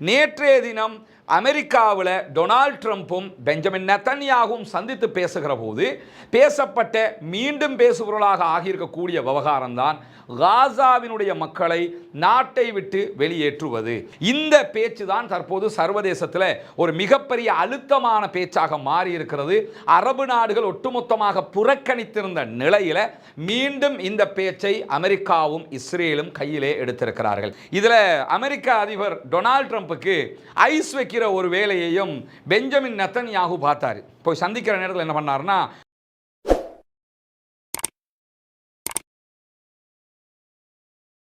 நேற்றைய தினம் அமெரிக்காவில் டொனால்ட் ட்ரம்ப்பும் பெஞ்சமின் நெத்தன்யாகவும் சந்தித்து பேசுகிற போது பேசப்பட்ட மீண்டும் பேசுபவர்களாக ஆகியிருக்கக்கூடிய விவகாரம்தான் காசாவினுடைய மக்களை நாட்டை விட்டு வெளியேற்றுவது. இந்த பேச்சு தான் தற்போது சர்வதேசத்தில் ஒரு மிகப்பெரிய அழுத்தமான பேச்சாக மாறி இருக்கிறது அரபு நாடுகள் ஒட்டுமொத்தமாக புறக்கணித்திருந்த நிலையில் மீண்டும் இந்த பேச்சை அமெரிக்காவும் இஸ்ரேலும் கையிலே எடுத்திருக்கிறார்கள். இதில் அமெரிக்க அதிபர் டொனால்ட் ட்ரம்ப்புக்கு ஐஸ் வைக்கிற ஒரு வேலையையும் பெஞ்சமின் நத்தன் யாகு பார்த்தாரு. போய் சந்திக்கிற நேரத்தில் என்ன பண்ணார்னா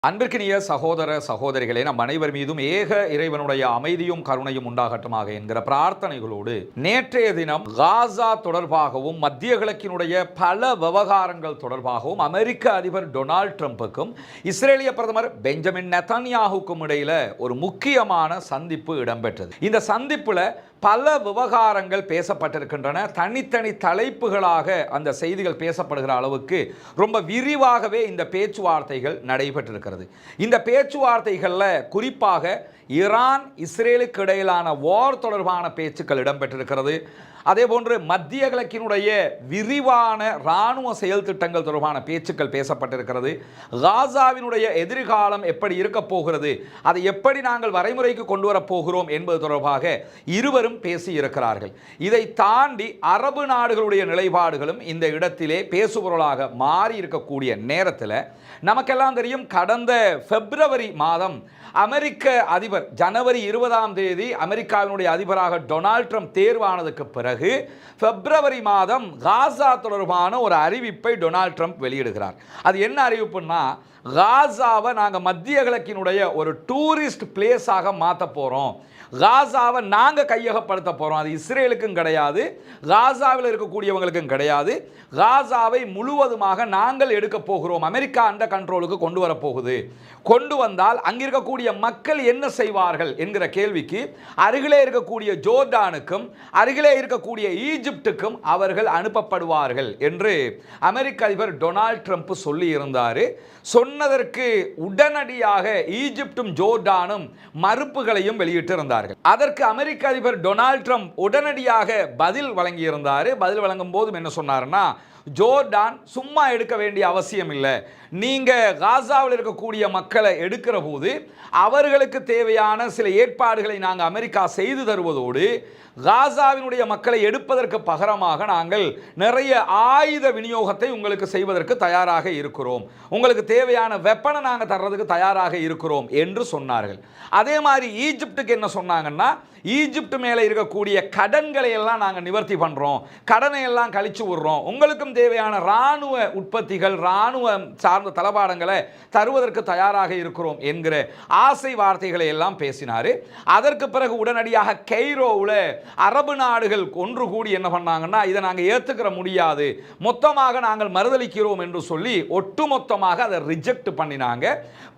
அன்பிற்கினிய சகோதர சகோதரிகளே நம் அனைவர் மீதும் ஏக இறைவனுடைய அமைதியும் கருணையும் உண்டாகட்டுமாக என்கிற பிரார்த்தனைகளோடு நேற்றைய தினம் காசா தொடர்பாகவும் மத்திய கிழக்கினுடைய பல விவகாரங்கள் தொடர்பாகவும் அமெரிக்க அதிபர் டொனால்ட் ட்ரம்ப்புக்கும் இஸ்ரேலிய பிரதமர் பெஞ்சமின் நெத்தன்யாகுக்கும் இடையில ஒரு முக்கியமான சந்திப்பு இடம்பெற்றது. இந்த சந்திப்பில் பல விவகாரங்கள் பேசப்பட்டிருக்கின்றன. தனித்தனி தலைப்புகளாக அந்த செய்திகள் பேசப்படுகிற அளவுக்கு ரொம்ப விரிவாகவே இந்த பேச்சுவார்த்தைகள் நடைபெற்றிருக்கிறது. இந்த பேச்சுவார்த்தைகளில் குறிப்பாக ஈரான் இஸ்ரேலுக்கு இடையிலான வார் தொடர்பான பேச்சுக்கள் இடம்பெற்றிருக்கிறது. அதே போன்று மத்திய கிழக்கினுடைய விரிவான இராணுவ செயல் திட்டங்கள் தொடர்பான பேச்சுக்கள் பேசப்பட்டிருக்கிறது. காசாவினுடைய எதிர்காலம் எப்படி இருக்க போகிறது? அதை எப்படி நாங்கள் வரைமுறைக்கு கொண்டு வரப்போகிறோம் என்பது தொடர்பாக இருவரும் பேசி இருக்கிறார்கள் இதை தாண்டி அரபு நாடுகளுடைய நிலைப்பாடுகளும் இந்த இடத்திலே பேசுபொருளாக மாறி இருக்கக்கூடிய நேரத்தில் நமக்கெல்லாம் தெரியும் கடந்த பிப்ரவரி மாதம் அமெரிக்க அதிபர் ஜனவரி இருபதாம் தேதி அமெரிக்காவினுடைய அதிபராக டொனால்ட் ட்ரம்ப் தேர்வானதுக்கு பிறகு பிறகு பிப்ரவரி மாதம் காசா தொடர்பான ஒரு அறிவிப்பை டொனால்ட் ட்ரம்ப் வெளியிடுகிறார். அது என்ன அறிவிப்புன்னா காசாவை நாங்கள் மத்திய கிழக்கினுடைய ஒரு டூரிஸ்ட் பிளேஸாக மாற்ற போகிறோம் காசாவை நாங்கள் கையகப்படுத்த போகிறோம் அது இஸ்ரேலுக்கும் கிடையாது காசாவில் இருக்கக்கூடியவங்களுக்கும் கிடையாது. காசாவை முழுவதுமாக நாங்கள் எடுக்க போகிறோம். அமெரிக்கா அந்த கண்ட்ரோலுக்கு கொண்டு வரப்போகுது கொண்டு வந்தால் அங்கே இருக்கக்கூடிய மக்கள் என்ன செய்வார்கள் என்கிற கேள்விக்கு அருகிலே இருக்கக்கூடிய ஜோர்டானுக்கும் அருகிலே இருக்க இருக்கக்கூடிய ஈஜிப்டுக்கும் அவர்கள் அனுப்பப்படுவார்கள் என்று அமெரிக்க அதிபர் டொனால்ட் ட்ரம்ப் சொல்லி இருந்தார் சொன்னதற்கு உடனடியாக ஈஜிப்டும் ஜோர்டானும் மறுப்புகளையும் வெளியிட்டிருந்தார்கள். அதற்கு அமெரிக்க அதிபர் டொனால்ட் ட்ரம்ப் உடனடியாக பதில் வழங்கியிருந்தார். பதில் வழங்கும் போதும் என்ன சொன்னார்னா ஜோர்டான் சும்மா எடுக்க வேண்டிய அவசியம் இல்லை நீங்கள் காசாவில் இருக்கக்கூடிய மக்களை எடுக்கிற போது அவர்களுக்கு தேவையான சில ஏற்பாடுகளை நாங்கள் அமெரிக்கா செய்து தருவதோடு காசாவினுடைய மக்களை எடுப்பதற்கு பகரமாக நாங்கள் நிறைய ஆயுத விநியோகத்தை உங்களுக்கு செய்வதற்கு தயாராக இருக்கிறோம். உங்களுக்கு தேவையான வெப்பனை நாங்கள் தர்றதுக்கு தயாராக இருக்கிறோம் என்று சொன்னார்கள். அதே மாதிரி ஈஜிப்டுக்கு என்ன சொன்னாங்கன்னா ஈஜிப்ட் மேலே இருக்கக்கூடிய கடன்களை எல்லாம் நாங்கள் நிவர்த்தி பண்ணுறோம் கடனை எல்லாம் கழிச்சு விடுறோம். உங்களுக்கும் தேவையான இராணுவ உற்பத்திகள் இராணுவ சார்ந்த தளபாடங்களை தருவதற்கு தயாராக இருக்கிறோம் என்கிற ஆசை வார்த்தைகளை எல்லாம் பேசினார். அதற்கு பிறகு உடனடியாக கெய்ரோவில் அரபு நாடுகள் ஒன்று கூடி என்ன பண்ணாங்கன்னா இதை நாங்கள் ஏற்றுக்கிற முடியாது. மொத்தமாக நாங்கள் மறுதளிக்கிறோம் என்று சொல்லி ஒட்டுமொத்தமாக அதை ரிஜெக்ட் பண்ணினாங்க.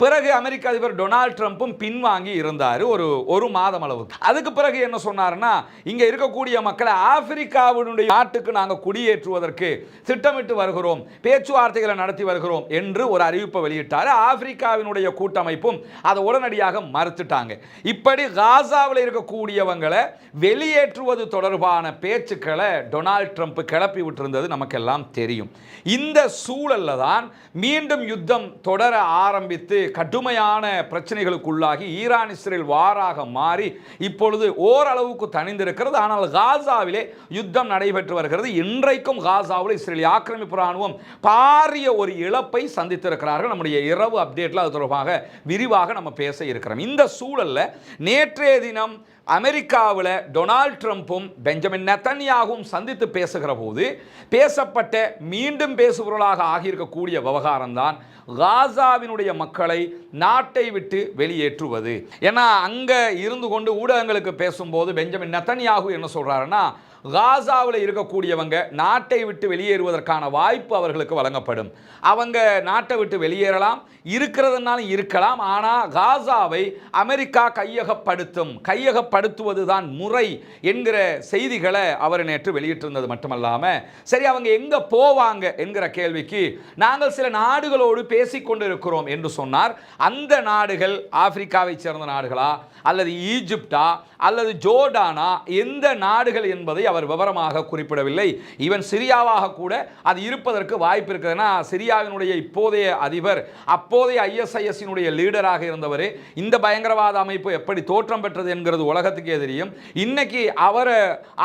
பிறகு அமெரிக்க அதிபர் டொனால்ட் ட்ரம்ப்பும் பின்வாங்கி இருந்தார் ஒரு ஒரு மாதம் அளவுக்கு. அதுக்கு பிறகு என்ன சொன்னார்னா இங்கே இருக்கக்கூடிய மக்களை ஆப்பிரிக்காவினுடைய நாட்டுக்கு நாங்கள் குடியேற்றுவதற்கு திட்டமிட்டு வருகிறோம் பேச்சுவார்த்தைகளை நடத்தி வருகிறோம் என்று ஒரு அறிவிப்பை வெளியிட்டார். ஆப்பிரிக்காவினுடைய கூட்டமைப்பும் அதை உடனடியாக மறுத்துட்டாங்க. இப்படி காசாவில் இருக்கக்கூடியவங்களை வெளியேற்றுவது தொடர்பான பேச்சுக்களை டொனால்ட் ட்ரம்ப் கிளப்பி விட்டிருந்தது நமக்கெல்லாம் தெரியும். இந்த சூழல்ல தான் மீண்டும் யுத்தம் தொடர ஆரம்பித்து கடுமையான பிரச்சனைகளுக்குள்ளாகி ஈரான் இஸ்ரேல் வாராக மாறி இப்பொழுது ஓரளவுக்கு தணிந்திருக்கிறது. ஆனால் காசாவிலே யுத்தம் நடைபெற்று வருகிறது. இன்றைக்கும் காசாவில் இஸ்ரேல் ஆக்கிரமிப்பு ராணுவம் பாரிய ஒரு இழப்பை சந்தித்திருக்கிறார்கள். நம்முடைய இரவு அப்டேட்டில் அது தொடர்பாக விரிவாக நம்ம பேச இருக்கிறோம். இந்த சூழல்ல நேற்றைய தினம் அமெரிக்காவில் டொனால்ட் ட்ரம்ப்பும் பெஞ்சமின் நெத்தன்யாகவும் சந்தித்து பேசுகிற போது பேசப்பட்ட மீண்டும் பேசுபவர்களாக ஆகியிருக்கக்கூடிய விவகாரம் தான் காசாவினுடைய மக்களை நாட்டை விட்டு வெளியேற்றுவது. ஏன்னா அங்கே இருந்து கொண்டு ஊடகங்களுக்கு பேசும்போது பெஞ்சமின் நெத்தன்யாகு என்ன சொல்கிறாருன்னா காசாவில் இருக்கக்கூடியவங்க நாட்டை விட்டு வெளியேறுவதற்கான வாய்ப்பு அவர்களுக்கு வழங்கப்படும். அவங்க நாட்டை விட்டு வெளியேறலாம் இருக்கிறதுனாலும் இருக்கலாம் ஆனால் காசாவை அமெரிக்கா கையகப்படுத்தும் கையகப்படுத்துவது தான் முறை என்கிற செய்திகளை அவர் நேற்று வெளியிட்டிருந்தது மட்டுமல்லாமல் சரி அவங்க எங்கே போவாங்க என்கிற கேள்விக்கு நாங்கள் சில நாடுகளோடு பேசிக்கொண்டு இருக்கிறோம் என்று சொன்னார். அந்த நாடுகள் ஆப்பிரிக்காவை சேர்ந்த நாடுகளா அல்லது ஈஜிப்டா அல்லது ஜோர்டானா எந்த நாடுகள் என்பதை அவர் விவரமாக குறிப்பிடவில்லை. ஈவன் சிரியாவாக கூட அது இருப்பதற்கு வாய்ப்பு இருக்குதுன்னா சிரியாவினுடைய இப்போதைய அதிபர் அப்போதைய ஐஎஸ்ஐஎஸ்னுடைய லீடராக இருந்தவர் இந்த பயங்கரவாத அமைப்பு எப்படி தோற்றம் பெற்றது என்கிறது உலகத்துக்கே தெரியும். இன்னைக்கு அவர்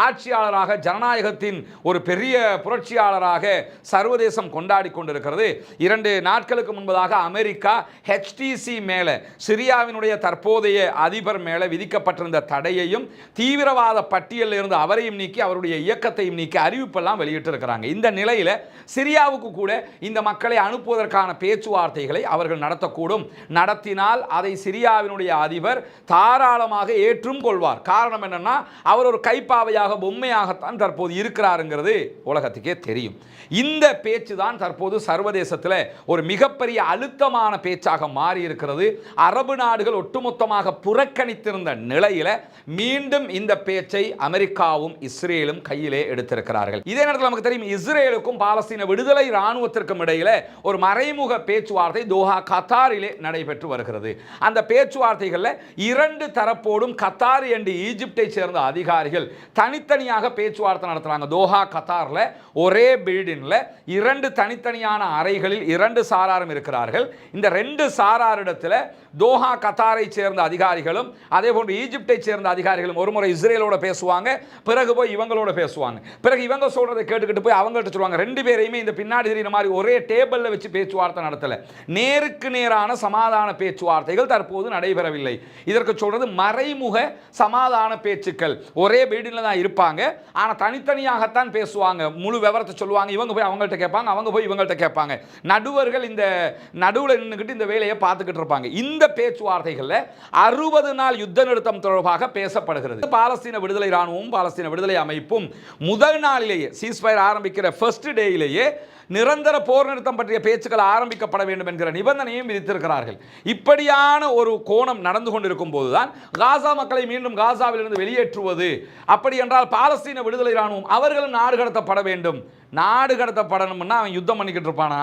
ஆட்சியாளராக ஜனநாயகத்தின் ஒரு பெரிய புரட்சியாளராக சர்வதேசம் கொண்டாடி கொண்டிருக்கிறது. இரண்டு நாட்களுக்கு முன்பதாக அமெரிக்கா ஹெச்டிசி மேலே சிரியாவினுடைய தற்போதைய அதிபர் மேலே விதிக்கப்பட்டிருந்த தடையையும் தீவிரவாத பட்டியலில் இருந்து அவரையும் நீக்கி அவருடைய இயக்கத்தையும் நீக்கி அறிவிப்பெல்லாம் வெளியிட்டிருக்கிறாங்க. இந்த நிலையில் சிரியாவுக்கு கூட இந்த மக்களை அனுப்புவதற்கான பேச்சுவார்த்தைகளை அவர்கள் நடத்தக்கூடும். நடத்தினால் அதை சிரியாவினுடைய அதிபர் தாராளமாக ஏற்றும் கொள்வார். காரணம் என்னென்னா அவர் ஒரு கைப்பாவையாக பொம்மையாகத்தான் தற்போது இருக்கிறாருங்கிறது உலகத்துக்கே தெரியும். இந்த பேச்சு தான் தற்போது சர்வதேசத்தில் ஒரு மிகப்பெரிய அழுத்தமான பேச்சாக மாறி இருக்கிறது அரபு நாடுகள் ஒட்டுமொத்தமாக புறக்கணித்திருந்த நிலையில் மீண்டும் இந்த பேச்சை அமெரிக்காவும் இஸ்ரேலும் கையிலே எடுத்திருக்கிறார்கள். இதே நேரத்தில் நமக்கு தெரியும் இஸ்ரேலுக்கும் பாலஸ்தீன விடுதலை இராணுவத்திற்கும் இடையில ஒரு மறைமுக பேச்சுவார்த்தை தோஹா கத்தாரிலே நடைபெற்று வருகிறது. அந்த பேச்சுவார்த்தைகளில் இரண்டு தரப்போடும் கத்தார் என்று ஈஜிப்டை சேர்ந்த அதிகாரிகள் தனித்தனியாக பேச்சுவார்த்தை நடத்துறாங்க. தோஹா கத்தாரில் ஒரே பில்டிங்கில் இரண்டு தனித்தனியான அறைகளில் இரண்டு சாராரும் இருக்கிறார்கள். இந்த ரெண்டு சாராரிடத்தில் தோஹா கத்தாரை சேர்ந்த அதிகாரிகளும் அதே போன்று ஈஜிப்டை சேர்ந்த அதிகாரிகளும் ஒருமுறை இஸ்ரேலோட பேசுவாங்க. பிறகு போய் இவங்களோட பேசுவாங்க. பிறகு இவங்க சொல்றதை கேட்டுக்கிட்டு போய் அவங்கள்ட்ட சொல்லுவாங்க. ரெண்டு பேரையுமே இந்த பின்னாடி தெரியுற மாதிரி ஒரே டேபிளில் வச்சு பேச்சுவார்த்தை நடத்தல. நேருக்கு நேரான சமாதான பேச்சுவார்த்தைகள் தற்போது நடைபெறவில்லை. இதற்கு சொல்றது மறைமுக சமாதான பேச்சுக்கள். ஒரே பில்டிங்கில் தான் இருப்பாங்க. ஆனால் தனித்தனியாகத்தான் பேசுவாங்க. முழு விவரத்தை சொல்லுவாங்க. இவங்க போய் அவங்கள்ட்ட கேட்பாங்க. அவங்க போய் இவங்கள்ட்ட கேட்பாங்க. நடுவர்கள் இந்த நடுவில் நின்றுக்கிட்டு இந்த வேலையை பார்த்துக்கிட்டு இருப்பாங்க. இந்த பேச்சுவார்த்தைகளில் அறுபது நாள் யுத்த நிறுத்தம் தொடர்பாக பேசப்படுகிறது. பாலஸ்தீன விடுதலை ராணுவம் பாலஸ்தீன விடுதலை அமைப்பும் முதல் நாளிலேயே சீஸ்ஃபயர் ஆரம்பிக்கிற ஃபர்ஸ்ட் டேயிலேயே நிரந்தர போர் நிறுத்தம் பற்றிய பேச்சுக்கள் ஆரம்பிக்கப்பட வேண்டும் என்கிற நிபந்தனையும் விதித்திருக்கிறார்கள். இப்படியான ஒரு கோணம் நடந்து கொண்டிருக்கும் போதுதான் காசா மக்களை மீண்டும் காசாவிலிருந்து வெளியேற்றுவது. அப்படி என்றால் பாலஸ்தீன விடுதலை இராணுவம் அவர்களும் நாடு கடத்தப்பட வேண்டும். நாடு கடத்தப்படணும்னா அவன் யுத்தம் பண்ணிக்கிட்டு இருப்பானா?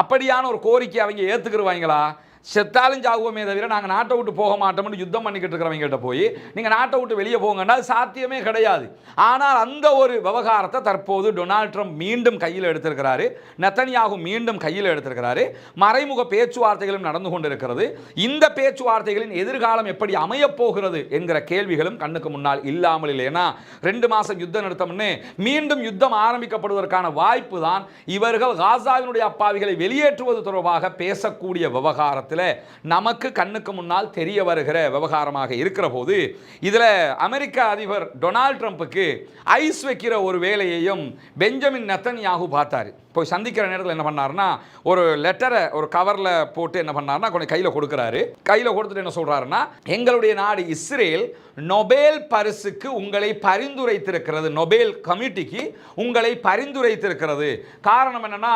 அப்படியான ஒரு கோரிக்கை அவங்க ஏற்றுக்கிடுவாங்களா செத்தாலும் சாகுவோமே தவிர நாங்கள் நாட்டை விட்டு போக மாட்டோம்னு யுத்தம் பண்ணிக்கிட்டு இருக்கிறவங்ககிட்ட போய் நீங்கள் நாட்டை விட்டு வெளியே போங்கன்னா சாத்தியமே கிடையாது. ஆனால் அந்த ஒரு விவகாரத்தை தற்போது டொனால்ட் ட்ரம்ப் மீண்டும் கையில் எடுத்திருக்கிறாரு நெத்தனியாகு மீண்டும் கையில் எடுத்திருக்கிறாரு மறைமுக பேச்சுவார்த்தைகளும் நடந்து கொண்டிருக்கிறது. இந்த பேச்சுவார்த்தைகளின் எதிர்காலம் எப்படி அமையப் போகிறது என்கிற கேள்விகளும் கண்ணுக்கு முன்னால் இல்லாமல் இல்லை. ஏன்னா ரெண்டு மாதம் யுத்தம் நிறுத்தம்னு மீண்டும் யுத்தம் ஆரம்பிக்கப்படுவதற்கான வாய்ப்பு தான் இவர்கள் காசாவினுடைய அப்பாவிகளை வெளியேற்றுவது தொடர்பாக பேசக்கூடிய விவகாரத்தை விவகாரத்தில் நமக்கு கண்ணுக்கு முன்னால் தெரிய வருகிற விவகாரமாக இருக்கிற போது இதில் அமெரிக்க அதிபர் டொனால்ட் ட்ரம்ப்புக்கு ஐஸ் வைக்கிற ஒரு வேலையையும் பெஞ்சமின் நெத்தன்யாகு பார்த்தாரு. போய் சந்திக்கிற நேரத்தில் என்ன பண்ணாருன்னா ஒரு லெட்டரை ஒரு கவரில் போட்டு என்ன பண்ணாருன்னா கொஞ்சம் கையில் கொடுக்குறாரு. கையில் கொடுத்துட்டு என்ன சொல்கிறாருன்னா எங்களுடைய நாடு இஸ்ரேல் நொபேல் பரிசுக்கு உங்களை பரிந்துரைத்திருக்கிறது. நொபேல் கமிட்டிக்கு உங்களை பரிந்துரைத்திருக்கிறது. காரணம் என்னன்னா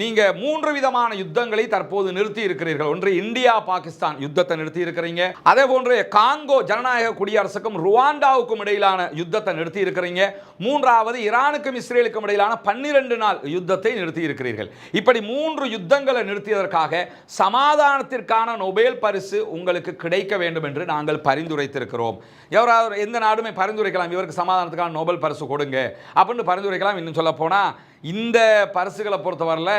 நீங்கள் மூன்று விதமான யுத்தங்களை தற்போது நிறுத்தி இருக்கிறீர்கள். ஒன்று இந்தியா பாகிஸ்தான் யுத்தத்தை நிறுத்தி இருக்கிறீங்க. அதே போன்று காங்கோ ஜனநாயக குடியரசுக்கும் ருவாண்டாவுக்கும் இடையிலான யுத்தத்தை நிறுத்தி இருக்கிறீங்க. மூன்றாவது ஈரானுக்கும் இஸ்ரேலுக்கும் இடையிலான பன்னிரண்டு நாள் யுத்தத்தை நிறுத்தி இருக்கிறீர்கள் இப்படி மூன்று யுத்தங்களை நிறுத்தியதற்காக சமாதானத்திற்கான நொபேல் பரிசு உங்களுக்கு கிடைக்க வேண்டும் என்று நாங்கள் பரிந்துரைத்திருக்கிறோம். எவராவது எந்த நாடுமே பரிந்துரைக்கலாம் இவருக்கு சமாதானத்துக்கான நோபல் பரிசு கொடுங்க. அப்படின்னு பரிந்துரைக்கலாம். இன்னும் சொல்ல போனால் இந்த பரிசுகளை பொறுத்தவரையில்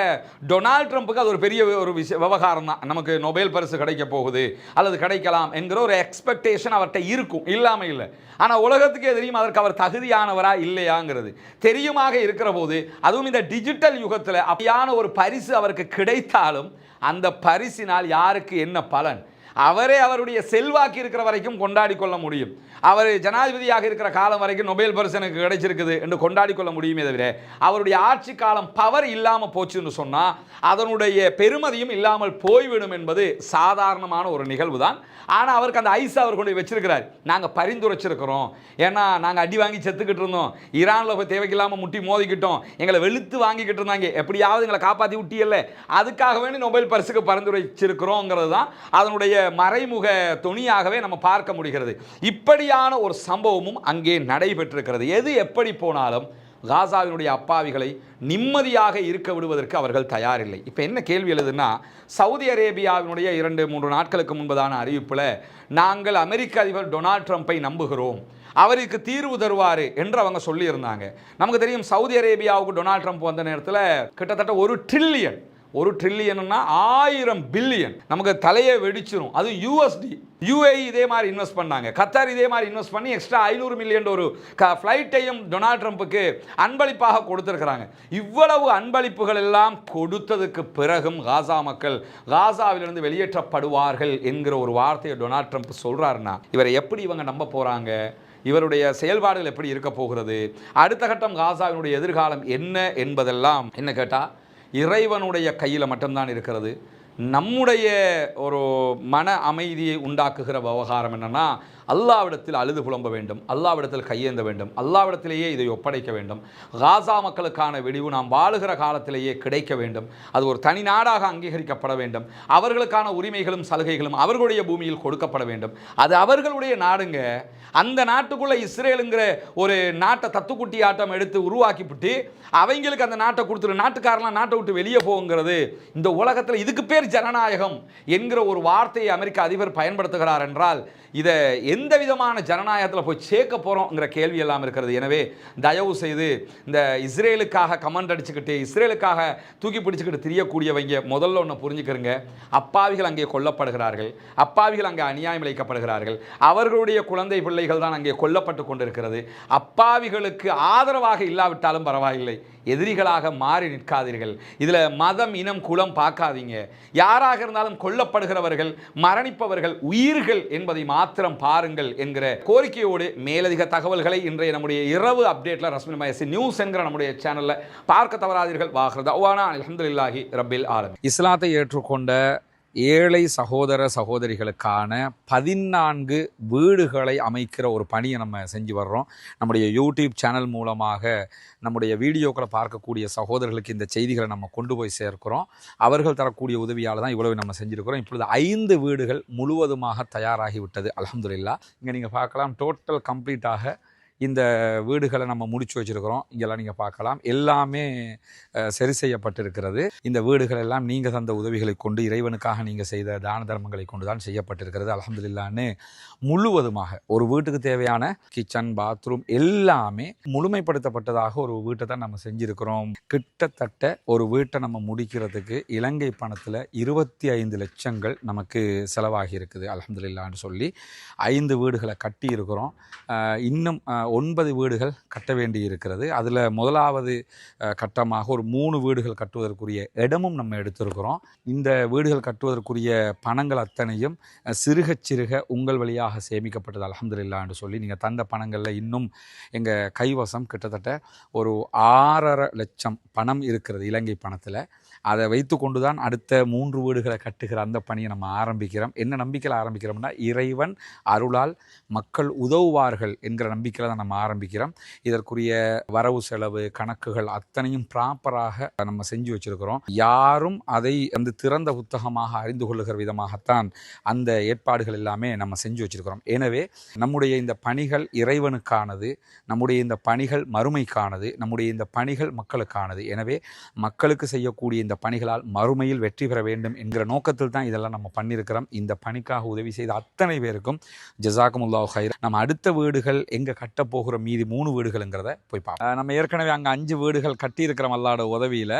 டொனால்ட் ட்ரம்ப்புக்கு அது ஒரு பெரிய ஒரு விஷய விவகாரம் தான். நமக்கு நொபேல் பரிசு கிடைக்க போகுது அல்லது கிடைக்கலாம் என்கிற ஒரு எக்ஸ்பெக்டேஷன் அவர்கிட்ட இருக்கும் இல்லாமல் இல்லை. ஆனால் உலகத்துக்கே தெரியும் அதற்கு அவர் தகுதியானவரா இல்லையாங்கிறது. தெரியுமாக இருக்கிற போது அதுவும் இந்த டிஜிட்டல் யுகத்தில் அப்படியான ஒரு பரிசு அவருக்கு கிடைத்தாலும் அந்த பரிசினால் யாருக்கு என்ன பலன்? அவரே அவருடைய செல்வாக்கு இருக்கிற வரைக்கும் கொண்டாடி கொள்ள முடியும். அவர் ஜனாதிபதியாக இருக்கிற காலம் வரைக்கும் நொபேல் பரிசு எனக்கு கிடைச்சிருக்குது என்று கொண்டாடி கொள்ள முடியுமே தவிர அவருடைய ஆட்சி காலம் பவர் இல்லாமல் போச்சுன்னு சொன்னால் அதனுடைய பெருமதியும் இல்லாமல் போய்விடும் என்பது சாதாரணமான ஒரு நிகழ்வு தான் ஆனால் அவருக்கு அந்த ஐஸ் அவர் கொண்டு வச்சிருக்கிறார். நாங்கள் பரிந்துரைச்சிருக்கிறோம். ஏன்னா நாங்கள் அடி வாங்கி செத்துக்கிட்டு இருந்தோம். ஈரானில் போய் தேவைக்கில்லாமல் முட்டி மோதிக்கிட்டோம். எங்களை வெளுத்து வாங்கிக்கிட்டு இருந்தாங்க. எப்படியாவது எங்களை காப்பாற்றி விட்டியல்ல. அதுக்காக வேண்டி நொபைல் பரிசுக்கு பரிந்துரைச்சிருக்கிறோங்கிறது தான் அதனுடைய மறைமுக துணியாகவே நம்ம பார்க்க முடிகிறது. இப்படியான ஒரு சம்பவமும் அங்கே நடைபெற்றிருக்கிறது. எது எப்படி போனாலும் காசாவினுடைய அப்பாவிகளை நிம்மதியாக இருக்க விடுவதற்கு அவர்கள் தயாரில்லை. இப்போ என்ன கேள்வி எழுதுன்னா சவுதி அரேபியாவினுடைய இரண்டு மூன்று நாட்களுக்கு முன்பதான அறிவிப்பில் நாங்கள் அமெரிக்க அதிபர் டொனால்ட் ட்ரம்ப்பை நம்புகிறோம். அவருக்கு தீர்வு தருவார் என்று அவங்க சொல்லியிருந்தாங்க. நமக்கு தெரியும் சவுதி அரேபியாவுக்கு டொனால்ட் ட்ரம்ப் வந்த நேரத்தில் கிட்டத்தட்ட ஒரு ட்ரில்லியன் ஒரு ட்ரில்லியன்னா ஆயிரம் பில்லியன் நமக்கு தலையை வெடிச்சிரும். அது யூஎஸ்டி யூஏஇ இதே மாதிரி இன்வெஸ்ட் பண்ணாங்க. கத்தார் இதே மாதிரி இன்வெஸ்ட் பண்ணி எக்ஸ்ட்ரா ஐநூறு மில்லியன் ஒரு க ஃப்ளைட்டையும் டொனால்ட் ட்ரம்ப்புக்கு அன்பளிப்பாக கொடுத்துருக்குறாங்க. இவ்வளவு அன்பளிப்புகள் எல்லாம் கொடுத்ததுக்கு பிறகும் காசா மக்கள் காசாவிலிருந்து வெளியேற்றப்படுவார்கள் என்கிற ஒரு வார்த்தையை டொனால்ட் ட்ரம்ப் சொல்கிறாருன்னா இவரை எப்படி இவங்க நம்ப போகிறாங்க இவருடைய செயல்பாடுகள் எப்படி இருக்க போகிறது? அடுத்த கட்டம் காசாவினுடைய எதிர்காலம் என்ன என்பதெல்லாம் என்ன கேட்டால் இறைவனுடைய கையில் மட்டும்தான் இருக்கிறது. நம்முடைய ஒரு மன அமைதியை உண்டாக்குகிற விவகாரம் என்னென்னா அல்லாவிடத்தில் அழுது புலம்ப வேண்டும் அல்லாவிடத்தில் கையேந்த வேண்டும் அல்லாவிடத்திலேயே இதை ஒப்படைக்க வேண்டும். காசா மக்களுக்கான வெடிவு நாம் வாழுகிற காலத்திலேயே கிடைக்க வேண்டும். அது ஒரு தனி நாடாக அங்கீகரிக்கப்பட வேண்டும். அவர்களுக்கான உரிமைகளும் சலுகைகளும் அவர்களுடைய பூமியில் கொடுக்கப்பட வேண்டும். அது அவர்களுடைய நாடுங்க. அந்த நாட்டுக்குள்ள இஸ்ரேலுங்கிற ஒரு நாட்டை தத்துக்குட்டி ஆட்டம் எடுத்து உருவாக்கிவிட்டு அவங்களுக்கு அந்த நாட்டை கொடுத்துரு நாட்டுக்காரெல்லாம் நாட்டை விட்டு வெளியே போகுங்கிறது இந்த உலகத்தில் இதுக்கு பேர் ஜனநாயகம் என்கிற ஒரு வார்த்தையை அமெரிக்க அதிபர் பயன்படுத்துகிறார் என்றால் இதை எந்த விதமான ஜனநாயகத்தில் போய் சேர்க்க போகிறோங்கிற கேள்வி எல்லாம் இருக்கிறது. எனவே தயவு செய்து இந்த இஸ்ரேலுக்காக கமெண்ட் அடிச்சுக்கிட்டு இஸ்ரேலுக்காக தூக்கி பிடிச்சிக்கிட்டு திரியக்கூடியவங்க முதல்ல ஒன்று புரிஞ்சுக்கிறங்க. அப்பாவிகள் அங்கே கொல்லப்படுகிறார்கள். அப்பாவிகள் அங்கே அநியாயம் இழைக்கப்படுகிறார்கள். அவர்களுடைய குழந்தை பிள்ளைகள் தான் அங்கே கொல்லப்பட்டு கொண்டிருக்கிறது. அப்பாவிகளுக்கு ஆதரவாக இல்லாவிட்டாலும் பரவாயில்லை. எதிரிகளாக மாறி நிற்காதீர்கள். இதில் மதம் இனம் குலம் பார்க்காதீங்க. யாராக இருந்தாலும் கொல்லப்படுகிறவர்கள் மரணிப்பவர்கள் உயிர்கள் என்பதை மாத்திரம் பாருங்கள் என்கிற கோரிக்கையோடு மேலதிக தகவல்களை இன்றைய நம்முடைய இரவு அப்டேட்டில் ரஸ்மின் மயசி நியூஸ் என்கிற நம்முடைய சேனலில் பார்க்க தவறாதீர்கள். வாகிறது அவ்வானா அலமதுல்லாஹி ரபில் ஆலம். இஸ்லாத்தை ஏற்றுக்கொண்ட ஏழை சகோதர சகோதரிகளுக்கான பதினான்கு வீடுகளை அமைக்கிற ஒரு பணியை நம்ம செஞ்சு வர்றோம். நம்முடைய யூடியூப் சேனல் மூலமாக நம்முடைய வீடியோக்களை பார்க்கக்கூடிய சகோதரர்களுக்கு இந்த செய்திகளை நம்ம கொண்டு போய் சேர்க்கிறோம். அவர்கள் தரக்கூடிய உதவியால் தான் இவ்வளவு நம்ம செஞ்சுருக்கிறோம். இப்பொழுது ஐந்து வீடுகள் முழுவதுமாக தயாராகிவிட்டது. அலமதுல்லா இங்கே நீங்கள் பார்க்கலாம் டோட்டல் கம்ப்ளீட்டாக இந்த வீடுகளை நம்ம முடிச்சு வச்சுருக்கிறோம். இங்கெல்லாம் நீங்கள் பார்க்கலாம். எல்லாமே சரி செய்யப்பட்டிருக்கிறது. இந்த வீடுகள் எல்லாம் நீங்கள் தந்த உதவிகளை கொண்டு இறைவனுக்காக நீங்கள் செய்த தான தர்மங்களை கொண்டு தான் செய்யப்பட்டிருக்கிறது. அலமதுல்லான்னு முழுவதுமாக ஒரு வீட்டுக்கு தேவையான கிச்சன் பாத்ரூம் எல்லாமே முழுமைப்படுத்தப்பட்டதாக ஒரு வீட்டை தான் நம்ம செஞ்சுருக்கிறோம். கிட்டத்தட்ட ஒரு வீட்டை நம்ம முடிக்கிறதுக்கு இலங்கை பணத்தில் இருபத்தி ஐந்து லட்சங்கள் நமக்கு செலவாகி இருக்குது அலமதுல்லான்னு சொல்லி ஐந்து வீடுகளை கட்டி இருக்கிறோம் இன்னும் ஒன்பது வீடுகள் கட்ட வேண்டி இருக்கிறது அதில் முதலாவது கட்டமாக ஒரு மூணு வீடுகள் கட்டுவதற்குரிய இடமும் நம்ம எடுத்திருக்கிறோம். இந்த வீடுகள் கட்டுவதற்குரிய பணங்கள் அத்தனையும் சிறுக சிறுக உங்கள் வழியாக சேமிக்கப்பட்டது அலமதுல்லான்னு சொல்லி நீங்கள் தந்த பணங்களில் இன்னும் எங்கள் கைவசம் கிட்டத்தட்ட ஒரு ஆறரை லட்சம் பணம் இருக்கிறது இலங்கை பணத்தில். அதை வைத்து கொண்டு தான் அடுத்த மூன்று வீடுகளை கட்டுகிற அந்த பணியை நம்ம ஆரம்பிக்கிறோம். என்ன நம்பிக்கையில் ஆரம்பிக்கிறோம்னா இறைவன் அருளால் மக்கள் உதவுவார்கள் என்கிற நம்பிக்கையில் தான் நம்ம ஆரம்பிக்கிறோம். இதற்குரிய வரவு செலவு கணக்குகள் அத்தனையும் ப்ராப்பராக நம்ம செஞ்சு வச்சிருக்கிறோம். யாரும் அதை அந்த திறந்த புத்தகமாக அறிந்து கொள்ளுகிற விதமாகத்தான் அந்த ஏற்பாடுகள் எல்லாமே நம்ம செஞ்சு வச்சிருக்கிறோம். எனவே நம்முடைய இந்த பணிகள் இறைவனுக்கானது நம்முடைய இந்த பணிகள் மறுமைக்கானது நம்முடைய இந்த பணிகள் மக்களுக்கானது. எனவே மக்களுக்கு செய்யக்கூடிய இந்த பணிகளால் மறுமையில் வெற்றி பெற வேண்டும் என்கிற நோக்கத்தில் தான் இதெல்லாம் நம்ம பண்ணியிருக்கிறோம். இந்த பணிக்காக உதவி செய்த அத்தனை பேருக்கும் ஜசாக்குமுல்லாஹ் ஹைர் நம்ம அடுத்த வீடுகள் எங்கே கட்ட போகிற மீதி மூணு வீடுகள்ங்கிறத போய் பார்ப்போம். நம்ம ஏற்கனவே அங்கே அஞ்சு வீடுகள் கட்டியிருக்கிறோம் அல்லாட உதவியில்.